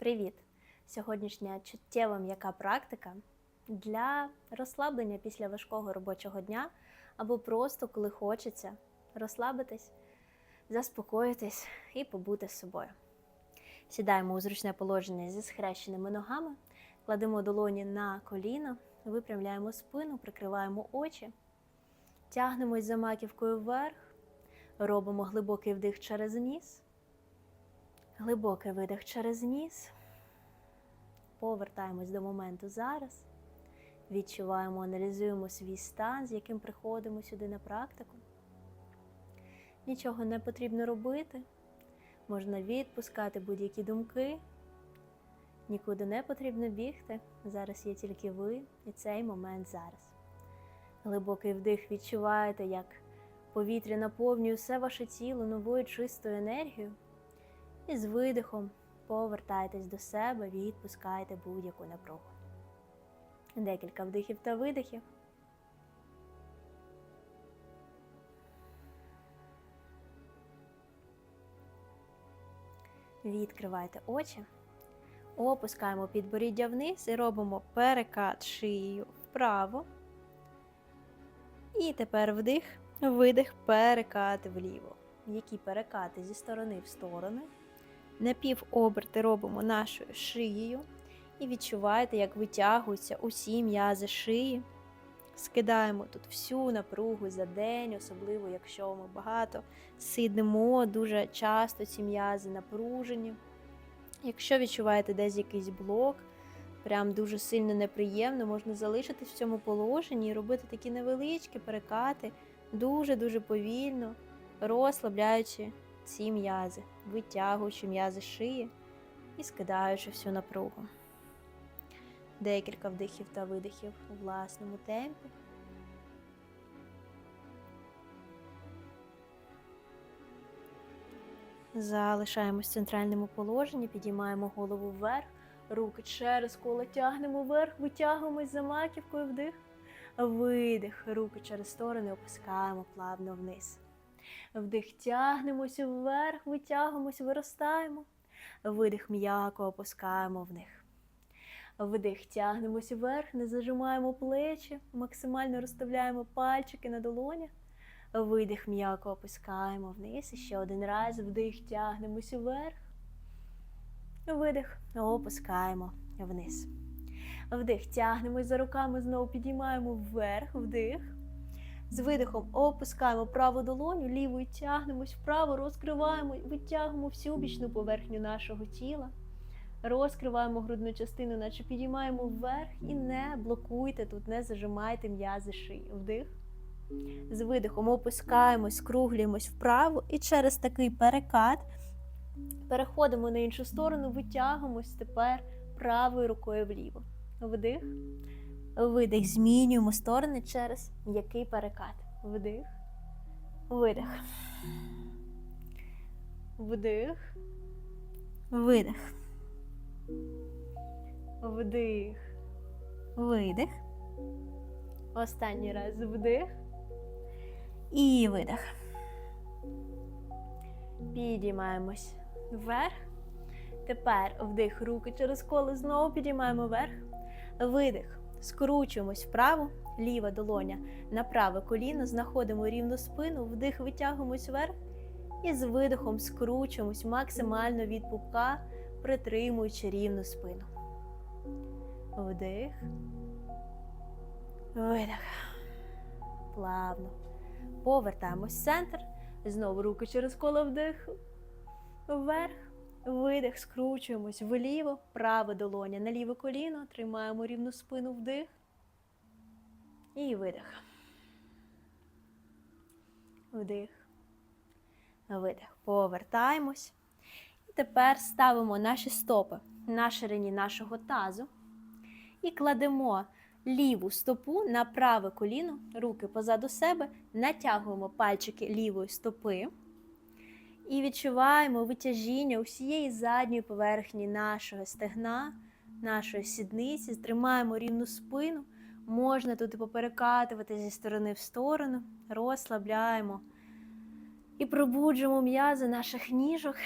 Привіт! Сьогоднішня чуттєва м'яка практика для розслаблення після важкого робочого дня або просто коли хочеться розслабитись, заспокоїтись і побути з собою. Сідаємо у зручне положення зі схрещеними ногами, кладемо долоні на коліно, випрямляємо спину, прикриваємо очі, тягнемось за маківкою вверх, робимо глибокий вдих через ніс. Глибокий видих через ніс. Повертаємось до моменту зараз. Відчуваємо, аналізуємо свій стан, з яким приходимо сюди на практику. Нічого не потрібно робити. Можна відпускати будь-які думки. Нікуди не потрібно бігти. Зараз є тільки ви і цей момент зараз. Глибокий вдих відчуваєте, як повітря наповнює все ваше тіло новою чистою енергією. І з видихом повертайтесь до себе, відпускайте будь-яку напругу. Декілька вдихів та видихів. Відкривайте очі, опускаємо підборіддя вниз і робимо перекат шиєю вправо. І тепер вдих, видих, перекат вліво. Які перекати зі сторони в сторони. Напівоберти робимо нашою шиєю. І відчуваєте, як витягуються усі м'язи шиї. Скидаємо тут всю напругу за день, особливо якщо ми багато сидимо, дуже часто ці м'язи напружені. Якщо відчуваєте десь якийсь блок, прям дуже сильно неприємно, можна залишитись в цьому положенні і робити такі невеличкі перекати, дуже-дуже повільно, розслабляючи ці м'язи, витягуючи м'язи шиї і скидаючи всю напругу. Декілька вдихів та видихів у власному темпі. Залишаємось в центральному положенні, підіймаємо голову вверх, руки через коло тягнемо вверх, витягуємось за маківкою вдих, видих, руки через сторони опускаємо плавно вниз. Вдих, тягнемося вверх, витягуємось, виростаємо. Видих м'яко опускаємо вних. Вдих, тягнемося вверх, не зажимаємо плечі, максимально розставляємо пальчики на долонях. Видих м'яко опускаємо вниз. І ще один раз. Вдих, тягнемося вверх. Видих, опускаємо вниз. Вдих, тягнемось за руками, знову підіймаємо вверх, вдих. З видихом опускаємо праву долоню, лівою тягнемось вправо, розкриваємо, витягуємо всю бічну поверхню нашого тіла. Розкриваємо грудну частину, наче підіймаємо вверх і не блокуйте тут, не зажимайте м'язи шиї. Вдих. З видихом опускаємось, скруглюємось вправо і через такий перекат переходимо на іншу сторону, витягуємось тепер правою рукою вліво. Вдих. Видих. Змінюємо сторони через м'який перекат. Вдих. Видих. Вдих. Видих. Вдих. Видих. Останній раз вдих. І видих. Підіймаємось вверх. Тепер вдих руки через коло. Знову підіймаємо вверх. Видих. Скручуємось вправо, ліва долоня на праве коліно, знаходимо рівну спину, вдих, витягуємось вверх і з видихом скручуємось максимально від пупка, притримуючи рівну спину. Вдих. Видих. Плавно. Повертаємось в центр. Знову руки через коло вдих. Вверх. Видих, скручуємось вліво, праве долоня на ліве коліно, тримаємо рівну спину вдих і видих. Вдих. Видих. Повертаємось. І тепер ставимо наші стопи на ширині нашого тазу і кладемо ліву стопу на праве коліно, руки позаду себе, натягуємо пальчики лівої стопи. І відчуваємо витяжіння усієї задньої поверхні нашого стегна, нашої сідниці, тримаємо рівну спину. Можна тут і поперекатувати зі сторони в сторону, розслабляємо і пробуджуємо м'язи наших ніжок,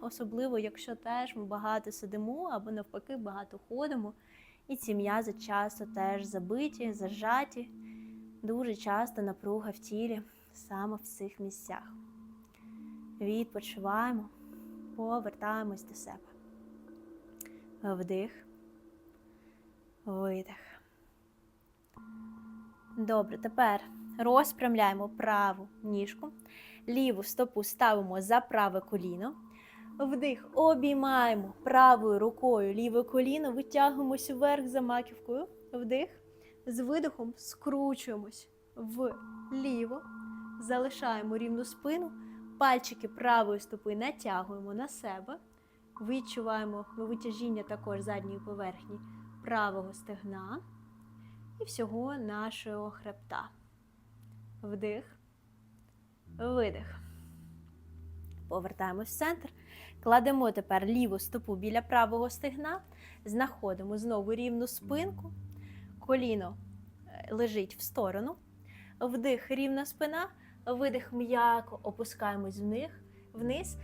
особливо якщо теж ми багато сидимо або навпаки багато ходимо. І ці м'язи часто теж забиті, зажаті. Дуже часто напруга в тілі саме в цих місцях. Відпочиваємо, повертаємось до себе. Вдих, видих. Добре, тепер розпрямляємо праву ніжку, ліву стопу ставимо за праве коліно. Вдих, обіймаємо правою рукою ліве коліно, витягуємось вверх за маківкою. Вдих. З видихом скручуємось вліво, залишаємо рівну спину, пальчики правої стопи натягуємо на себе. Відчуваємо витяжіння також задньої поверхні правого стегна і всього нашого хребта. Вдих, видих. Повертаємось в центр. Кладемо тепер ліву стопу біля правого стегна, знаходимо знову рівну спинку, коліно е, лежить в сторону, вдих, рівна спина, видих м'яко опускаємось вниз.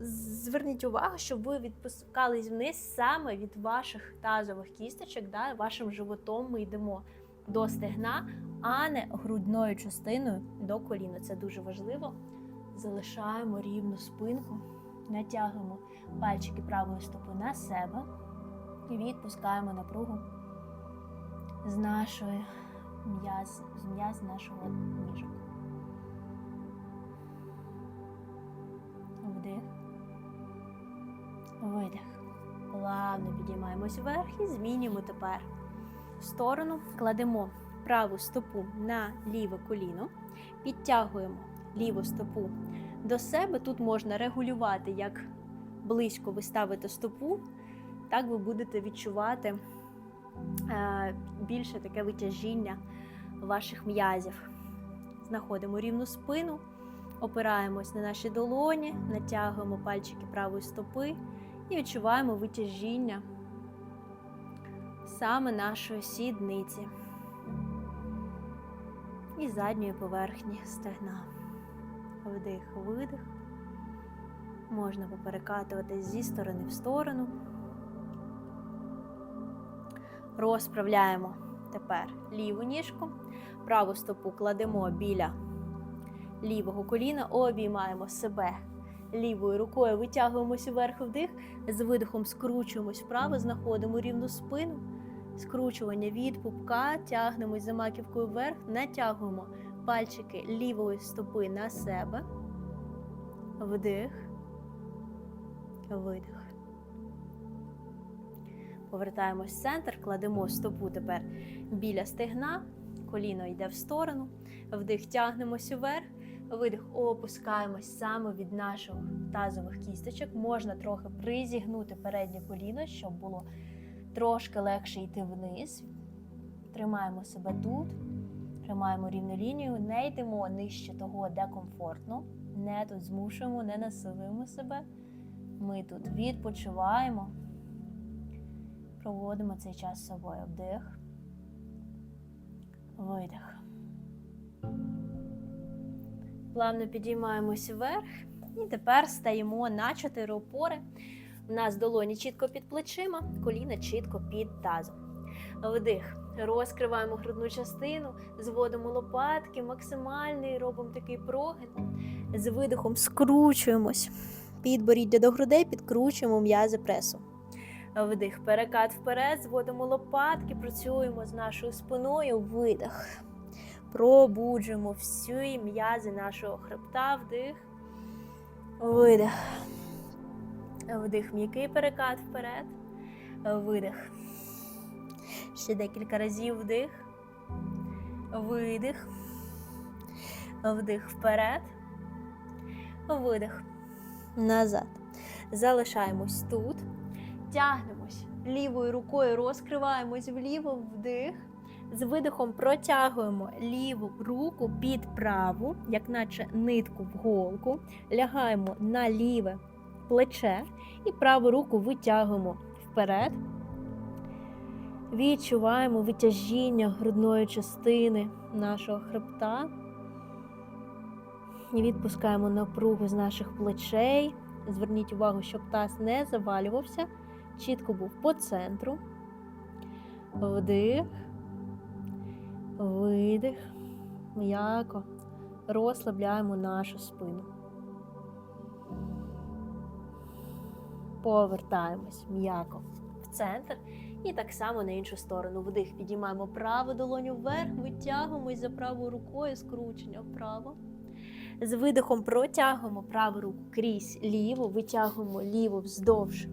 Зверніть увагу, щоб ви відпускались вниз саме від ваших тазових кісточок, да, вашим животом ми йдемо до стегна, а не грудною частиною до коліна. Це дуже важливо. Залишаємо рівну спинку, натягуємо пальчики правої стопи на себе і відпускаємо напругу з нашої м'яз, з м'яз нашого ніжок. Видих. Плавно підіймаємось вверх і змінюємо тепер в сторону. Кладемо праву стопу на ліве коліно, підтягуємо ліву стопу до себе. Тут можна регулювати, як близько ви ставите стопу, так ви будете відчувати е, більше таке витяжіння ваших м'язів. Знаходимо рівну спину, опираємось на наші долоні, натягуємо пальчики правої стопи і відчуваємо витяжіння саме нашої сідниці і задньої поверхні стегна. Вдих, видих. Можна поперекатуватись зі сторони в сторону. Розправляємо тепер ліву ніжку, праву стопу кладемо біля лівого коліна, обіймаємо себе лівою рукою, витягуємося вверх вдих, з видихом скручуємось вправо, знаходимо рівну спину, скручування від пупка, тягнемось за маківкою вверх, натягуємо пальчики лівої стопи на себе. Вдих, видих. Повертаємось в центр, кладемо стопу тепер біля стегна, коліно йде в сторону, вдих, тягнемося вверх, видих, опускаємось саме від наших тазових кісточок. Можна трохи призігнути переднє коліно, щоб було трошки легше йти вниз. Тримаємо себе тут. Тримаємо рівну лінію, не йдемо нижче того, де комфортно, не тут змушуємо, не насилуємо себе. Ми тут відпочиваємо, проводимо цей час з собою вдих, видих. Плавно підіймаємося вверх і тепер стаємо на чотири опори. У нас долоні чітко під плечима, коліна чітко під тазом. Вдих. Розкриваємо грудну частину, зводимо лопатки, максимальний, робимо такий прогин. З видихом скручуємось. Підборіддя до грудей, підкручуємо м'язи пресу. Вдих, перекат вперед, зводимо лопатки, працюємо з нашою спиною, видих. Пробуджуємо всі м'язи нашого хребта, вдих, видих. Вдих, м'який перекат вперед, видих. Ще декілька разів вдих, видих, вдих вперед, видих, назад. Залишаємось тут, тягнемось лівою рукою, розкриваємось вліво, вдих. З видихом протягуємо ліву руку під праву, як наче нитку в голку, лягаємо на ліве плече і праву руку витягуємо вперед. Відчуваємо витяжіння грудної частини нашого хребта. І відпускаємо напругу з наших плечей, Зверніть увагу, щоб таз не завалювався. Чітко був по центру. Вдих. Видих. М'яко. Розслабляємо нашу спину. Повертаємось м'яко в центр. І так само на іншу сторону. Вдих. Підіймаємо праву долоню вверх, витягуємось за правою рукою, скручення вправо. З видихом протягуємо праву руку крізь ліву, витягуємо ліву вздовж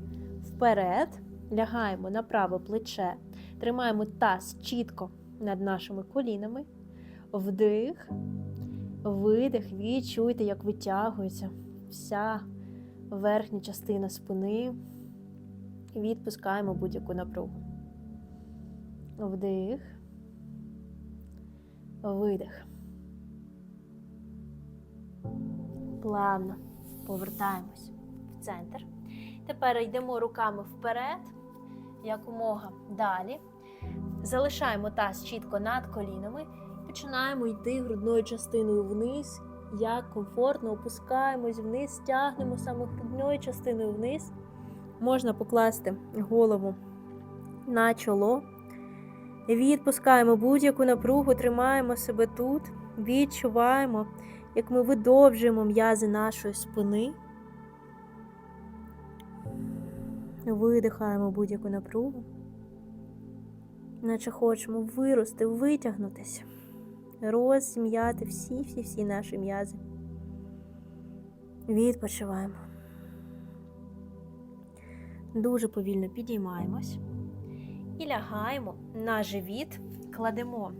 вперед, лягаємо на праве плече, тримаємо таз чітко над нашими колінами. Вдих, видих, відчуйте, як витягується вся верхня частина спини. Відпускаємо будь-яку напругу. Вдих, видих. Плавно повертаємось в центр. Тепер йдемо руками вперед, якомога далі. Залишаємо таз чітко над колінами. Починаємо йти грудною частиною вниз. Як комфортно опускаємось вниз, тягнемо саме грудною частиною вниз. Можна покласти голову на чоло. Відпускаємо будь-яку напругу, тримаємо себе тут, відчуваємо, як ми видовжуємо м'язи нашої спини. Видихаємо будь-яку напругу, наче хочемо вирости, витягнутися, розм'яти всі-всі-всі наші м'язи. Відпочиваємо. Дуже повільно підіймаємось і лягаємо на живіт, кладемо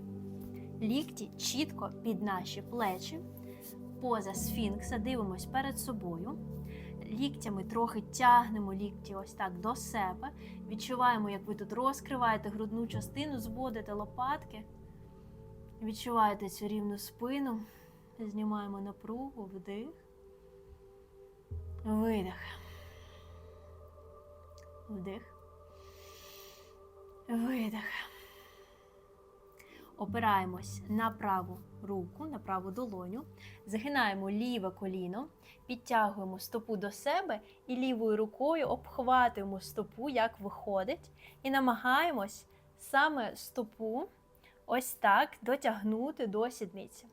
лікті чітко під наші плечі, поза сфінкса, дивимось перед собою. Ліктями трохи тягнемо лікті ось так до себе. Відчуваємо, як ви тут розкриваєте грудну частину, зводите лопатки. Відчуваєте цю рівну спину. Знімаємо напругу, вдих, видих. Вдих. Видих. Опираємось на праву руку, на праву долоню, загинаємо ліве коліно, підтягуємо стопу до себе і лівою рукою обхватуємо стопу, як виходить, і намагаємось саме стопу ось так дотягнути до сідниці.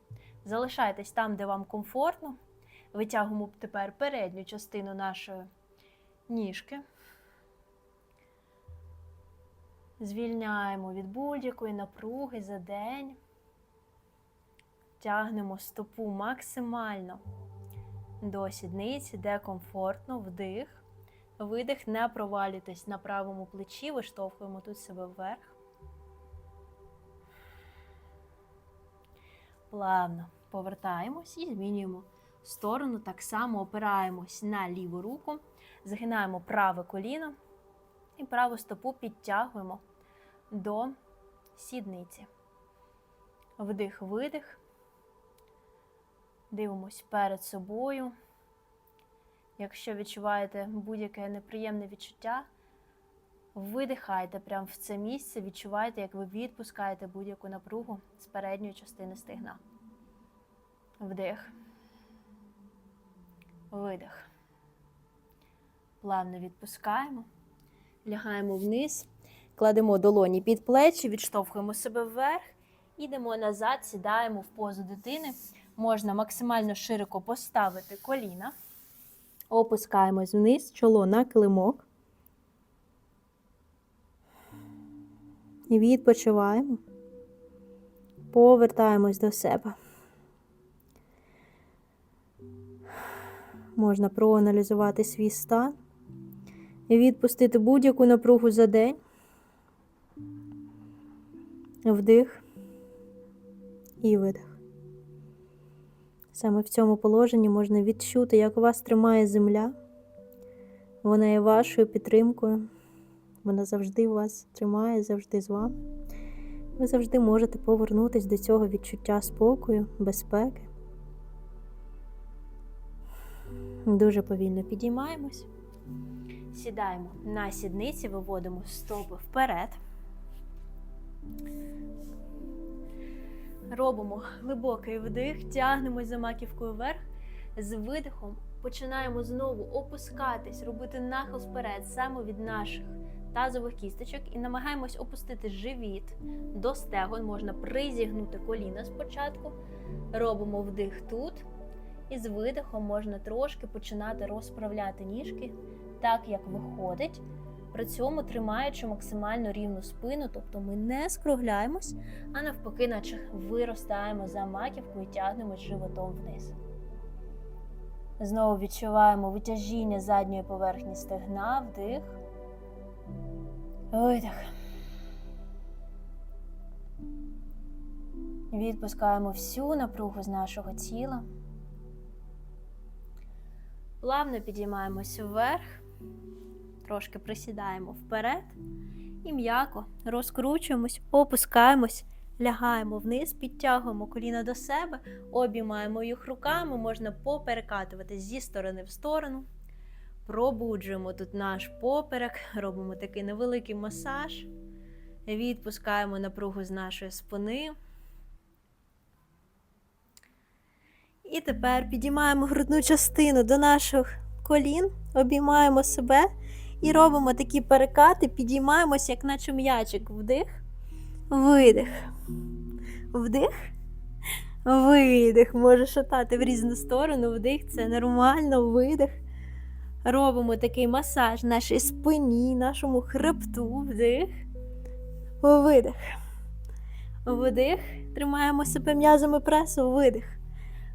Залишайтесь там, де вам комфортно. Витягуємо тепер передню частину нашої ніжки. Звільняємо від будь-якої напруги за день. Тягнемо стопу максимально до сідниці, де комфортно, вдих. Видих, не провалюйтесь на правому плечі, виштовхуємо тут себе вверх. Плавно повертаємось і змінюємо сторону. Так само опираємось на ліву руку, загинаємо праве коліно і праву стопу підтягуємо до сідниці. Вдих, видих. Дивимось перед собою. Якщо відчуваєте будь-яке неприємне відчуття, видихайте прямо в це місце, відчувайте, як ви відпускаєте будь-яку напругу з передньої частини стигна. Вдих. Видих. Плавно відпускаємо. Лягаємо вниз, кладемо долоні під плечі, відштовхуємо себе вверх, ідемо назад, сідаємо в позу дитини. Можна максимально широко поставити коліна, опускаємось вниз, чоло на килимок. І відпочиваємо, повертаємось до себе. Можна проаналізувати свій стан і відпустити будь-яку напругу за день. Вдих і видих. Саме в цьому положенні можна відчути, як вас тримає земля. Вона є вашою підтримкою. Вона завжди вас тримає, завжди з вами. Ви завжди можете повернутися до цього відчуття спокою, безпеки. Дуже повільно підіймаємось. Сідаємо на сідниці, виводимо стопи вперед. Робимо глибокий вдих, тягнемось за маківкою вверх. З видихом починаємо знову опускатись, робити нахил вперед саме від наших тазових кісточок і намагаємось опустити живіт до стегон. Можна призігнути коліна спочатку. Робимо вдих тут. І з видихом можна трошки починати розправляти ніжки так, як виходить. При цьому тримаючи максимально рівну спину, тобто ми не скругляємось, а навпаки, наче виростаємо за маківкою і тягнемось животом вниз. Знову відчуваємо витяжіння задньої поверхні стегна, вдих. Видих. Відпускаємо всю напругу з нашого тіла. Плавно підіймаємось вверх, трошки присідаємо вперед і м'яко розкручуємось, опускаємось, лягаємо вниз, підтягуємо коліна до себе, обіймаємо їх руками, можна поперекатувати зі сторони в сторону. Пробуджуємо тут наш поперек, робимо такий невеликий масаж, відпускаємо напругу з нашої спини. І тепер підіймаємо грудну частину до наших колін, обіймаємо себе і робимо такі перекати, підіймаємося, як наче м'ячик. Вдих, видих. Вдих, видих. Може шатати в різну сторону. Вдих це нормально, видих. Робимо такий масаж нашій спині, нашому хребту. Вдих. Видих. Вдих. Тримаємо себе м'язами пресу, видих.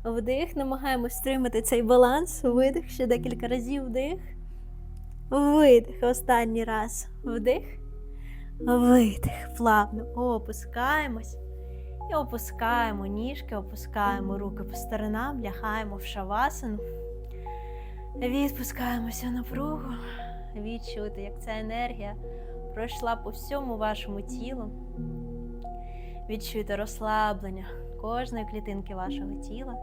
Вдих, намагаємось стримати цей баланс. Видих, ще декілька разів вдих. Видих. Останній раз. Вдих. Видих. Плавно. Опускаємось. І опускаємо ніжки, опускаємо руки по сторонам, лягаємо в шавасану. Відпускаємося напругу. Відчути, як ця енергія пройшла по всьому вашому тілу. Відчуйте розслаблення кожної клітинки вашого тіла.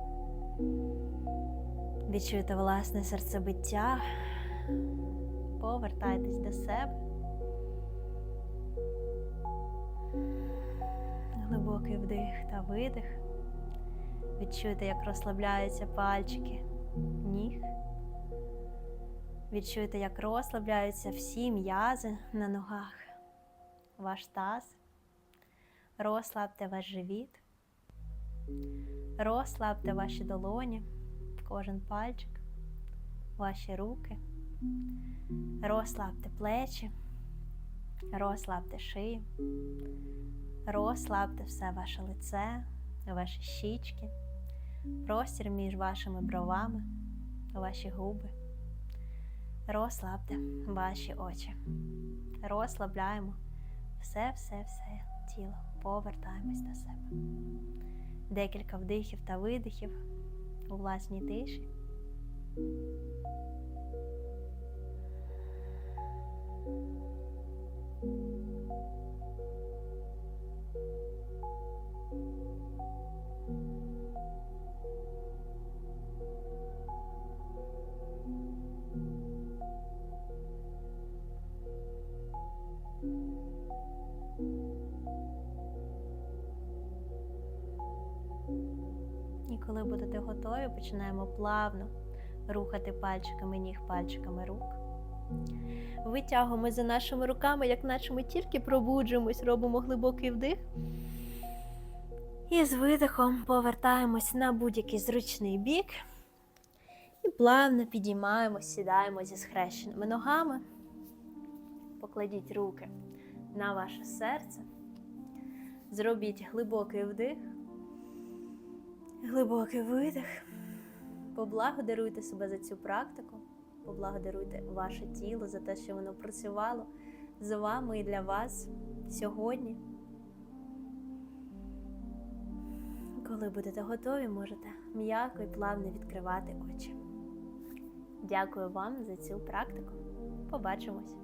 Відчуйте власне серцебиття. Повертайтесь до себе. Глибокий вдих та видих. Відчуйте, як розслабляються пальчики ніг. Відчуйте, як розслабляються всі м'язи на ногах, ваш таз. Розслабте ваш живіт. Розслабте ваші долоні, кожен пальчик, ваші руки. Розслабте плечі, розслабте шию, розслабте все ваше лице, ваші щічки, простір між вашими бровами, ваші губи. Розслабте ваші очі. Розслабляємо все-все-все тіло. Повертаємось до себе. Декілька вдихів та видихів у власній тиші. І коли будете готові, починаємо плавно рухати пальчиками ніг, пальчиками рук. Витягуємо за нашими руками, як наче ми тільки пробуджуємось, робимо глибокий вдих. І з видихом повертаємось на будь-який зручний бік. І плавно підіймаємось, сідаємо зі схрещеними ногами. Покладіть руки на ваше серце. Зробіть глибокий вдих. Глибокий видих. Поблагодаруйте себе за цю практику. Поблагодаруйте ваше тіло за те, що воно працювало з вами і для вас сьогодні. Коли будете готові, можете м'яко і плавно відкривати очі. Дякую вам за цю практику. Побачимось!